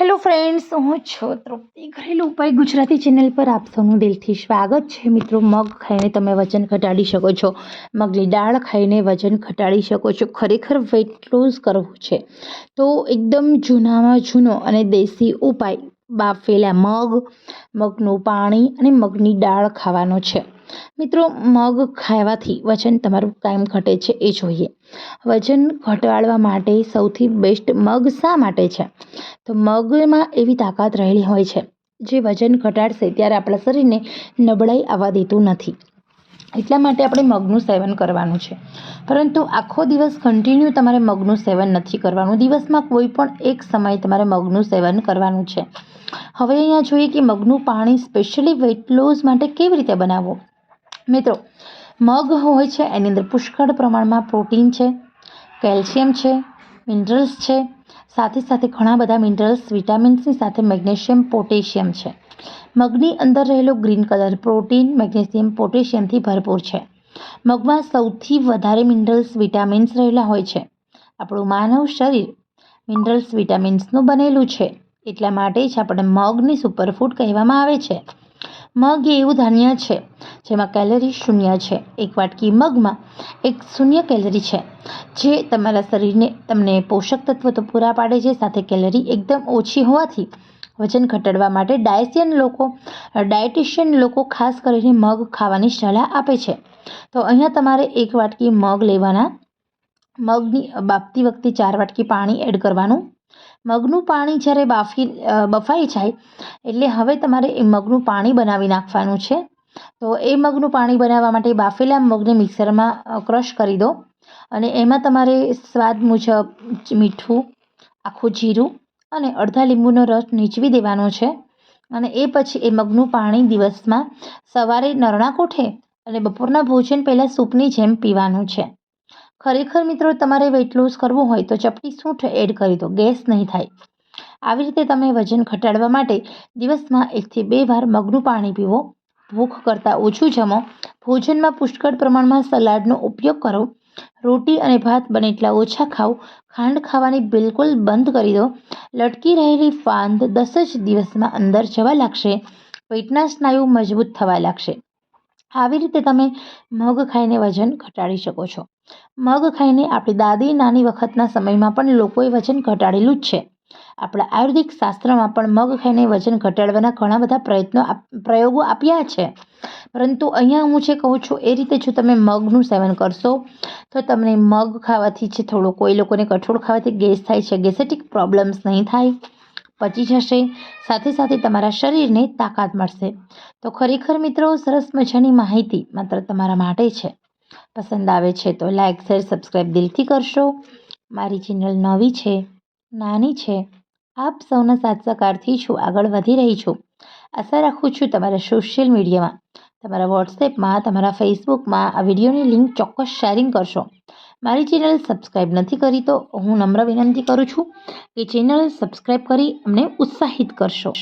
Hello friends, હું છું તૃપ્તિ. ઘરેલું ઉપાય ગુજરાતી ચેનલ પર આપ સૌનું દિલથી સ્વાગત છે. મિત્રો, મગ ખાઈને તમે વજન ઘટાડી શકો છો. મગની દાળ ખાઈને વજન ઘટાડી શકો છો. ખરેખર વેટ લોસ કરવું છે. તો એકદમ જૂનામાં જૂનો અને દેશી ઉપાય, બાફેલા મગ, મગનું પાણી અને મગની દાળ ખાવાનો છે. મિત્રો, મગ ખાવાથી વજન તમારું કાયમ ઘટે છે, એ જોઈએ. વજન ઘટાડવા માટે સૌથી બેસ્ટ મગ શા માટે છે? તો મગમાં એવી તાકાત રહેલી હોય છે, જે વજન ઘટાડશે ત્યારે આપણા શરીરને નબળાઈ આવવા દેતું નથી. એટલા માટે આપણે મગનું સેવન કરવાનું છે. પરંતુ આખો દિવસ કન્ટિન્યુ તમારે મગનું સેવન નથી કરવાનું. દિવસમાં કોઈ પણ એક સમયે તમારે મગનું સેવન કરવાનું છે. હવે અહીંયા જોઈએ કે મગનું પાણી સ્પેશિયલી વેટ લોસ માટે કેવી રીતે બનાવવું? મિત્રો, મગ હોય છે, એની અંદર પુષ્કળ પ્રમાણમાં પ્રોટીન છે, કેલ્શિયમ છે, મિનરલ્સ છે, સાથે સાથે ઘણા બધા મિનરલ્સ, વિટામિન્સની સાથે મેગ્નેશિયમ, પોટેશિયમ છે. મગની અંદર રહેલો ગ્રીન કલર પ્રોટીન, મેગ્નેશિયમ, પોટેશિયમથી ભરપૂર છે. મગમાં સૌથી વધારે મિનરલ્સ, વિટામિન્સ રહેલા હોય છે. આપણું માનવ શરીર મિનરલ્સ, વિટામિન્સનું બનેલું છે. એટલા માટે જ આપણે મગની સુપરફૂડ કહેવામાં આવે છે. મગ એ એવું ધાન્ય છે, જેમાં કેલરી શૂન્ય છે. એક વાટકી મગમાં એક શૂન્ય કેલરી છે, જે તમારા શરીરને, તમને પોષક તત્વો તો પૂરા પાડે છે, સાથે કેલરી એકદમ ઓછી હોવાથી વજન ઘટાડવા માટે ડાયસિયન લોકો ડાયટિશિયન લોકો ખાસ કરીને મગ ખાવાની સલાહ આપે છે. તો અહીંયા તમારે એક વાટકી મગ લેવાના. મગની બાફતી વખતે ચાર વાટકી પાણી એડ કરવાનું. મગનું પાણી જ્યારે બાફી બફાઈ જાય, એટલે હવે તમારે એ મગનું પાણી બનાવી નાખવાનું છે. તો એ મગનું પાણી બનાવવા માટે બાફેલા મગને મિક્સરમાં ક્રશ કરી દો. અને એમાં તમારે સ્વાદ મુજબ મીઠું, આખું જીરું અને અડધા લીંબુનો રસ નીચવી દેવાનો છે. અને એ પછી એ મગનું પાણી દિવસમાં સવારે નરણા કોઠે અને બપોરના ભોજન પહેલાં સૂપની જેમ પીવાનું છે. ખરેખર મિત્રો તમારે વેઇટ લોસ કરવું હોય તો ચપટી સૂંઠ એડ કરી દો, ગેસ નહીં થાય. આવી રીતે તમે વજન ઘટાડવા માટે દિવસમાં એકથી બે વાર મગનું પાણી પીવો. ભૂખ કરતાં ઓછું જમો. ભોજનમાં પુષ્કળ પ્રમાણમાં સલાડનો ઉપયોગ કરો. રોટી અને ભાત બને એટલા ઓછા ખાઓ. ખાંડ ખાવાની બિલકુલ બંધ કરી દો. લટકી રહેલી ફાંદ દસ જ દિવસમાં અંદર જવા લાગશે. પેટના સ્નાયુ મજબૂત થવા લાગશે. આવી રીતે તમે મગ ખાઈને વજન ઘટાડી શકો છો. મગ ખાઈને આપણી દાદી નાની વખતના સમયમાં પણ લોકોએ વજન ઘટાડેલું જ છે. આપણા આયુર્વેદિક શાસ્ત્રમાં પણ મગ ખાઈને વજન ઘટાડવાના ઘણા બધા પ્રયત્નો પ્રયોગો આપ્યા છે. પરંતુ અહીંયા હું જે કહું છું, એ રીતે જો તમે મગનું સેવન કરશો, તો તમને મગ ખાવાથી છે થોડો, કોઈ લોકોને કઠોળ ખાવાથી ગેસ થાય છે, ગેસેટિક પ્રોબ્લેમ્સ નહીં થાય. પચી જશે. સાથે સાથે તમારા શરીરને તાકાત મળશે. તો ખરેખર મિત્રો, સરસ મજાની માહિતી માત્ર તમારા માટે છે. પસંદ આવે છે તો લાઇક શેર સબસ્ક્રાઈબ દિલથી કરશો. મારી ચેનલ નવી છે, નાની છે, આપ સૌના સાથ સહકારથી છું, આગળ વધી રહી છું. આશા રાખું છું તમારા સોશિયલ મીડિયામાં તમારા વોટ્સએપમાં તમારા ફેસબુકમાં આ વિડીયોની લિંક ચોક્કસ શેરિંગ કરશો. મારી ચેનલ સબસ્ક્રાઈબ નથી કરી તો હું નમ્ર વિનંતી કરું છું કે ચેનલ સબસ્ક્રાઈબ કરી અમને ઉત્સાહિત કરશો.